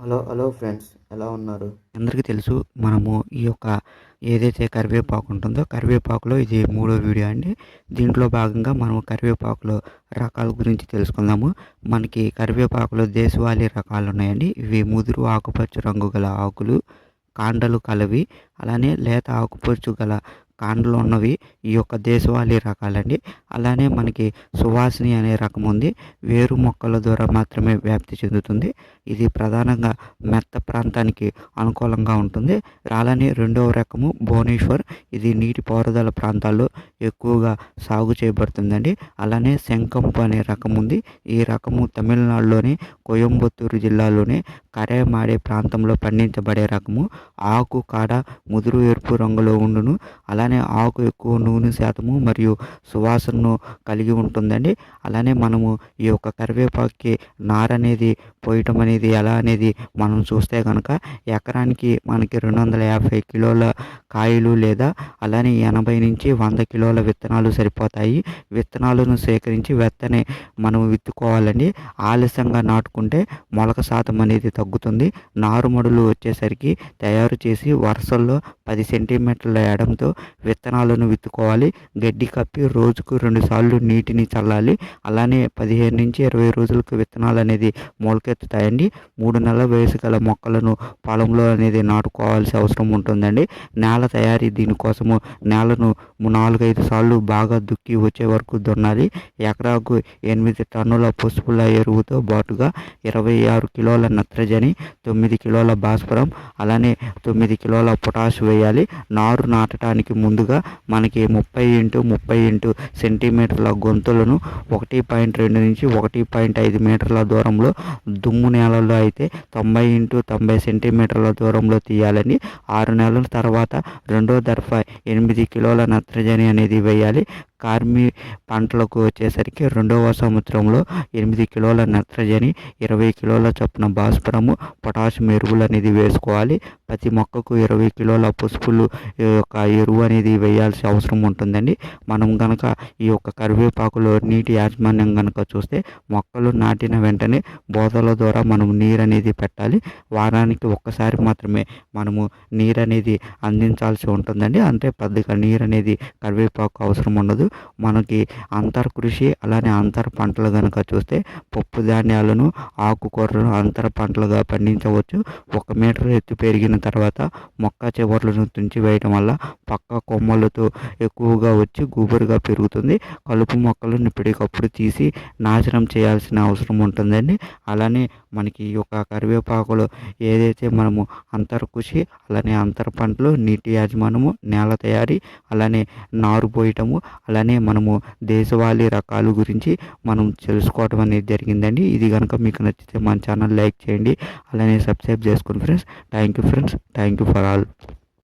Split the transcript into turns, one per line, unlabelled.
Hello hello friends ఎలా ఉన్నారు?
అందరికీ తెలుసు మనము ఈ యొక్క ఏదైతే కరివేపాకు ఉంటుందో కరివేపాకులో ఇది మూడో వీడియో అండి. దీంట్లో భాగంగా మనం కరివేపాకులో రకాల గురించి తెలుసుకుందాము. మనకి కరివేపాకులో దేశవాళీ రకాలు ఉన్నాయండి. ఇవి ముదురు ఆకుపచ్చ రంగు గల ఆకులు కాండలు కలవి అలానే లేత ఆకుపచ్చు గల కాండలు ఉన్నవి. ఈ యొక్క దేశవాళీ రకాలండి. అలానే మనకి సువాసిని అనే రకం ఉంది. వేరు మొక్కల ద్వారా మాత్రమే వ్యాప్తి చెందుతుంది. ఇది ప్రధానంగా మెత్త ప్రాంతానికి అనుకూలంగా ఉంటుంది. అలానే రెండవ రకము భువనేశ్వర్. ఇది నీటి పారుదల ప్రాంతాల్లో ఎక్కువగా సాగు చేయబడుతుందండి. అలానే శంకంపు అనే రకం ఉంది. ఈ రకము తమిళనాడులోని కోయంబత్తూరు జిల్లాలోని కరేమాడే ప్రాంతంలో పండించబడే రకము ఆకు కాడ ముదురు ఎరుపు రంగులో ఉండును. అలానే ఆకు ఎక్కువ నూనె శాతము మరియు సువాసనను కలిగి ఉంటుందండి. అలానే మనము ఈ యొక్క కరివేపాకుకి నార అనేది పోయటం అనేది ఎలా అనేది మనం చూస్తే కనుక ఎకరానికి మనకి రెండు వందల యాభై కిలోల కాయలు లేదా అలానే ఎనభై నుంచి వంద కిలోల విత్తనాలు సరిపోతాయి. విత్తనాలను సేకరించి వెత్తనే మనం విత్తుకోవాలండి. ఆలస్యంగా నాటుకుంటే మొలక శాతం అనేది తగ్గుతుంది. నారుమడులు వచ్చేసరికి తయారు చేసి వరుసల్లో పది సెంటీమీటర్ల ఎడంతో విత్తనాలను విత్తుకోవాలి. గడ్డి కప్పి రోజుకు రెండుసార్లు నీటిని చల్లాలి. అలానే పదిహేను నుంచి ఇరవై రోజులకు విత్తనాలు అనేది మొలకెత్తుతాయండి. మూడు నెలల వయసు గల మొక్కలను పొలంలో అనేది నాటుకోవాల్సిన అవసరం ఉంటుందండి. నేల తయారీ దీనికోసము నేలను నాలుగైదు సార్లు బాగా దుక్కి వచ్చే వరకు దున్నాలి. ఎకరాకు ఎనిమిది టన్నుల పసుపుల ఎరువుతో పాటుగా ఇరవై ఆరు కిలోల నత్రజని తొమ్మిది కిలోల భాస్వరం అలానే తొమ్మిది కిలోల పొటాష్ వేయాలి. నారు నాటడానికి ముందుగా మనకి ముప్పై ఇంటూ ముప్పై ఇంటూ సెంటీమీటర్ల గొంతులను ఒకటి పాయింట్ రెండు నుంచి ఒకటి పాయింట్ ఐదు మీటర్ల దూరంలో దుమ్ము నేలలో అయితే తొంభై ఇంటూ తొంభై సెంటీమీటర్ల దూరంలో తీయాలని. ఆరు నెలల తర్వాత రెండో దర్ఫ ఎనిమిది కిలోల నత్రజని అనేది వేయాలి. కార్మి పంటలకు వచ్చేసరికి రెండవ సంవత్సరంలో ఎనిమిది కిలోల నత్రజని ఇరవై కిలోల చొప్పున భాస్వరము పొటాషియం ఎరువులు అనేది వేసుకోవాలి. ప్రతి మొక్కకు ఇరవై కిలోల పసుపులు యొక్క ఎరువు అనేది వేయాల్సిన అవసరం ఉంటుందండి. మనం కనుక ఈ యొక్క కరివేపాకులో నీటి యాజమాన్యం కనుక చూస్తే మొక్కలు నాటిన వెంటనే బోధల ద్వారా మనం నీరు అనేది పెట్టాలి. వారానికి ఒక్కసారి మాత్రమే మనము నీరు అనేది అందించాల్సి ఉంటుందండి. అంటే పెద్దగా నీరు అనేది కరివేపాకు అవసరం ఉండదు. మనకి అంతర్ కృషి అలానే అంతర పంటలు కనుక చూస్తే పప్పు ధాన్యాలను ఆకుకూరలను అంతర పంటలుగా పండించవచ్చు. ఒక మీటర్ ఎత్తు పెరిగిన తర్వాత మొక్క చివర్లను తుంచి వేయడం వల్ల పక్క కొమ్మలతో ఎక్కువగా వచ్చి గుబురుగా పెరుగుతుంది. కలుపు మొక్కలను ఇప్పటికప్పుడు తీసి నాశనం చేయాల్సిన అవసరం ఉంటుందండి. అలానే మనకి ఈ యొక్క కరివేపాకులో ఏదైతే మనము అంతర కృషి అలానే అంతర పంటలు నీటి యాజమానము నేల తయారీ అలానే నారు పోయటము అలానే మనము దేశవాళీ రకాల గురించి మనం తెలుసుకోవడం అనేది జరిగిందండి. ఇది కనుక మీకు నచ్చితే మన ఛానల్ లైక్ చేయండి. అలానే సబ్స్క్రైబ్ చేసుకోండి friends thank you friends. Thank you for all